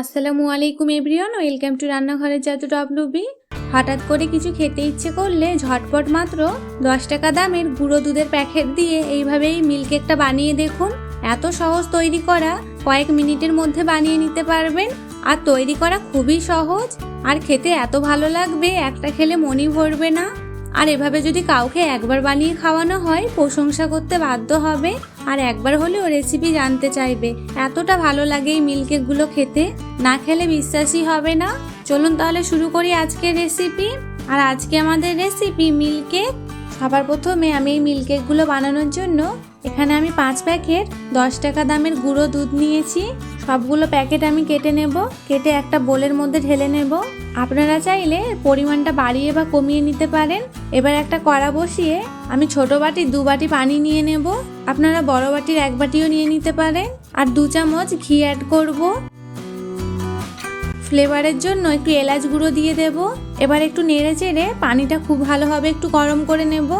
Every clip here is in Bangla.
আসসালামু আলাইকুম এভরিওয়ান, ওয়েলকাম টু রান্নাঘরের জাদু ডব্লিউবি হঠাৎ করে কিছু খেতে ইচ্ছে করলে ঝটপট মাত্র দশ টাকা দামের গুঁড়ো দুধের প্যাকেট দিয়ে এইভাবেই মিল্ক কেকটা বানিয়ে দেখুন। এত সহজ তৈরি করা কয়েক মিনিটের মধ্যে বানিয়ে নিতে পারবেন। আর তৈরি করা খুবই সহজ। আর খেতে এত ভালো লাগবে, একটা খেলে মনই ভরবে না। আর এভাবে যদি কাউকে একবার বানিয়ে খাওয়ানো হয়, প্রশংসা করতে বাধ্য হবে। আর একবার হলেও রেসিপি জানতে চাইবে। এতটা ভালো লাগে এই মিল্কেকগুলো খেতে। না খেলে বিশ্বাসই হবে না। চলুন তাহলে শুরু করি আজকের রেসিপি আর আজকে আমাদের রেসিপি মিল্কেক সবার প্রথমে আমি এই মিল্কেকগুলো বানানোর জন্য এখানে আমি পাঁচ প্যাকেট দশ টাকা দামের গুঁড়ো দুধ নিয়েছি। সবগুলো প্যাকেট আমি কেটে নেব। কেটে একটা বোলের মধ্যে ঢেলে নেব। আপনারা চাইলে পরিমাণটা বাড়িয়ে বা কমিয়ে নিতে পারেন। এবার একটা কড়া বসিয়ে আমি ছোট বাটি, দু বাটি পানি নিয়ে নেব। আপনারা বড় বাটির এক বাটিও নিয়ে নিতে পারেন। আর দু চামচ ঘি অ্যাড করব। ফ্লেভারের জন্য একটু এলাচ গুঁড়ো দিয়ে দেব। এবার একটু নেড়ে চেড়ে পানিটা খুব ভালোভাবে একটু গরম করে নেব।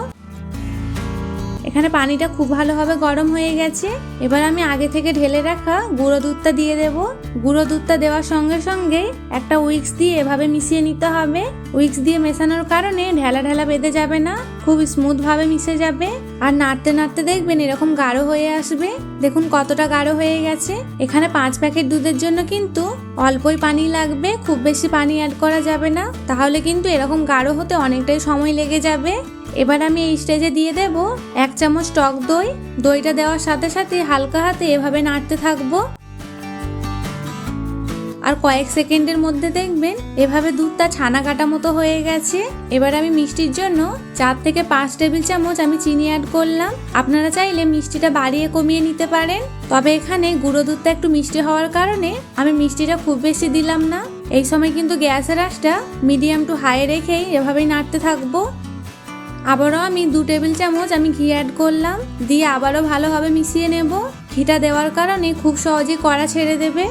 এখানে পানিটা খুব ভালোভাবে গরম হয়ে গেছে। এবার আমি আগে থেকে ঢেলে রাখা গুঁড়ো দুধটা দিয়ে দেব। গুঁড়ো দুধটা দেওয়ার সঙ্গে সঙ্গে একটা উইক্স দিয়ে এভাবে মিশিয়ে নিতে হবে। উইক্স দিয়ে মেশানোর কারণে ঢেলা ঢেলা বেঁধে যাবে না। খুব স্মুথ ভাবে মিশে যাবে। আর নাড়তে নাড়তে দেখবেন এরকম গাঢ় হয়ে আসবে। দেখুন কতটা গাঢ় হয়ে গেছে। এখানে পাঁচ প্যাকেট দুধের জন্য কিন্তু অল্পই পানি লাগবে, খুব বেশি পানি অ্যাড করা যাবে না। তাহলে কিন্তু এরকম গাঢ় হতে অনেকটাই সময় লেগে যাবে। এবার আমি এই স্টেজে দিয়ে দেব এক চামচ টক দই। দইটা দেওয়ার সাথে সাথে হালকা হাতে এভাবে নাড়তে থাকব। আর কয়েক সেকেন্ডের মধ্যে দেখবেন এভাবে দুধটা ছানা কাটা মতো হয়ে গেছে। এবার আমি মিষ্টির জন্য চার থেকে পাঁচ টেবিল চামচ আমি চিনি অ্যাড করলাম। আপনারা চাইলে মিষ্টিটা বাড়িয়ে কমিয়ে নিতে পারেন। তবে এখানে গুঁড়ো দুধটা একটু মিষ্টি হওয়ার কারণে আমি মিষ্টিটা খুব বেশি দিলাম না। এই সময় কিন্তু গ্যাসের আঁচটা মিডিয়াম টু হাই রেখেই এভাবেই নাড়তে থাকব। আবারও আমি দু টেবিল চামচ আমি ঘি অ্যাড করলাম। দিয়ে আবারও ভালোভাবে মিশিয়ে নেব। ঘিটা দেওয়ার কারণে খুব সহজেই কড়া ছেড়ে দেবে।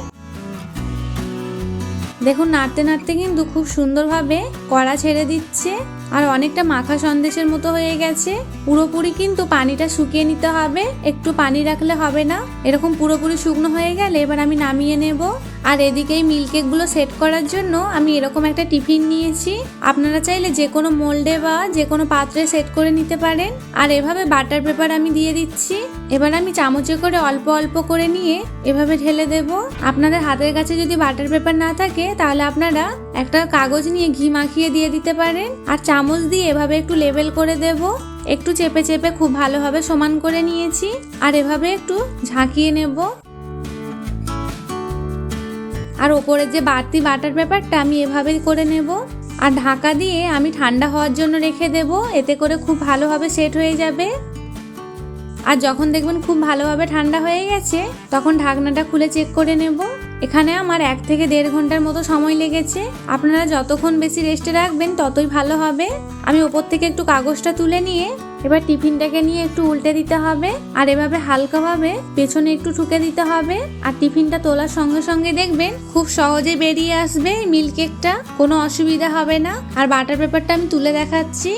দেখুন নাড়তে নাড়তে কিন্তু খুব সুন্দরভাবে কড়া ছেড়ে দিচ্ছে। আর অনেকটা মাখা সন্দেশের মতো হয়ে গেছে। পুরোপুরি কিন্তু পানিটা শুকিয়ে নিতে হবে। একটু পানি রাখলে হবে না। এরকম পুরোপুরি শুকনো হয়ে গেলে এবার আমি নামিয়ে নেব। আর এদিকে এই মিল্কেকগুলো সেট করার জন্য আমি এরকম একটা টিফিন নিয়েছি। আপনারা চাইলে যে কোনো মোল্ডে বা যে কোনো পাত্রে সেট করে নিতে পারেন। আর এভাবে বাটার পেপার আমি দিয়ে দিচ্ছি। এবার আমি চামচে করে অল্প অল্প করে নিয়ে এভাবে ঢেলে দেব। আপনাদের হাতের কাছে যদি বাটার পেপার না থাকে, তাহলে আপনারা একটা কাগজ নিয়ে ঘি মাখিয়ে দিয়ে দিতে পারেন। আর চামচ দিয়ে এভাবে একটু লেবেল করে দেব। একটু চেপে চেপে খুব ভালোভাবে সমান করে নিয়েছি। আর এভাবে একটু ঝাঁকিয়ে নেব। আর ওপরের যে বাড়তি বাটার পেপারটা আমি এভাবে করে নেব। আর ঢাকা দিয়ে আমি ঠান্ডা হওয়ার জন্য রেখে দেব। এতে করে খুব ভালোভাবে সেট হয়ে যাবে। আর যখন দেখবেন খুব ভালোভাবে ঠান্ডা হয়ে গেছে, তখন ঢাকনাটা খুলে চেক করে নেব। এখানে আমার এক থেকে দেড় ঘণ্টার মতো সময় লেগেছে। আপনারা যতক্ষণ বেশি রেস্টে রাখবেন, ততই ভালো হবে। আমি ওপর থেকে একটু কাগজটা তুলে নিয়ে, এবার টিফিনটাকে নিয়ে একটু উল্টে দিতে হবে। আর এভাবে হালকাভাবে পেছনে একটু ঠুকে দিতে হবে। আর টিফিনটা তোলার সঙ্গে সঙ্গে দেখবেন খুব সহজে বেরিয়ে আসবে মিল্ক কেকটা কোনো অসুবিধা হবে না। আর বাটার পেপারটা আমি তুলে দেখাচ্ছি।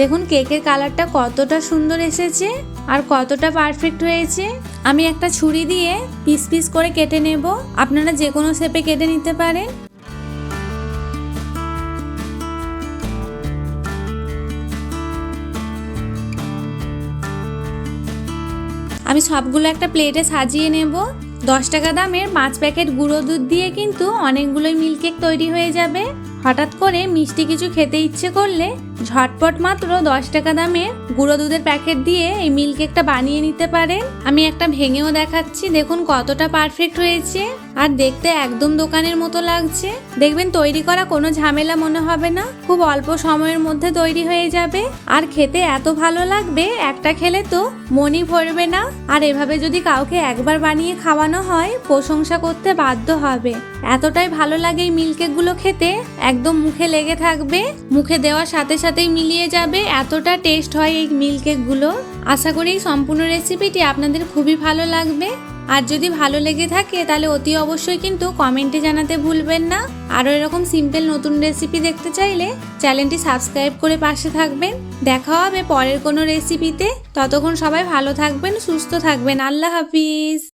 দেখুন কেকের কালারটা কতটা সুন্দর এসেছে আর কতটা পারফেক্ট হয়েছে। আমি একটা ছুরি দিয়ে পিস পিস করে কেটে নেব। আপনারা যে কোনো শেপে কেটে নিতে পারেন। আমি সবগুলো একটা প্লেটে সাজিয়ে নেব। দশ টাকা দামের পাঁচ প্যাকেট গুঁড়ো দুধ দিয়ে কিন্তু অনেকগুলোই মিল্ক কেক তৈরি হয়ে যাবে। হঠাৎ করে মিষ্টি কিছু খেতে ইচ্ছে করলে ঝটপট মাত্র দশ টাকা দামের গুঁড়ো দুধের প্যাকেট দিয়ে এই মিল্ক কেকটা বানিয়ে নিতে পারেন। আমি একটা ভেঙেও দেখাচ্ছি, দেখুন কতটা পারফেক্ট হয়েছে। আর দেখতে একদম দোকানের মতো লাগছে। দেখবেন তৈরি করা কোনো ঝামেলা মনে হবে না, খুব অল্প সময়ের মধ্যে তৈরি হয়ে যাবে। আর খেতে এত ভালো লাগবে, একটা খেলে তো মনই ভরবে না। আর এভাবে যদি কাউকে একবার বানিয়ে খাওয়ানো হয়, প্রশংসা করতে বাধ্য হবে। এতটাই ভালো লাগে এই মিল্ক কেকগুলো খেতে একদম মুখে লেগে থাকবে, মুখে দেওয়ার সাথে সাথেই মিলিয়ে যাবে, এতটা টেস্ট হয় এই মিল্কেকগুলো আশা করি সম্পূর্ণ রেসিপিটি আপনাদের খুবই ভালো লাগবে। আর যদি ভালো লেগে থাকে, তাহলে অতি অবশ্যই কিন্তু কমেন্টে জানাতে ভুলবেন না। আরও এরকম সিম্পল নতুন রেসিপি দেখতে চাইলে, চ্যানেলটি সাবস্ক্রাইব করে পাশে থাকবেন। দেখা হবে পরের কোনো রেসিপিতে ততক্ষণ সবাই ভালো থাকবেন, সুস্থ থাকবেন। আল্লাহ হাফিজ।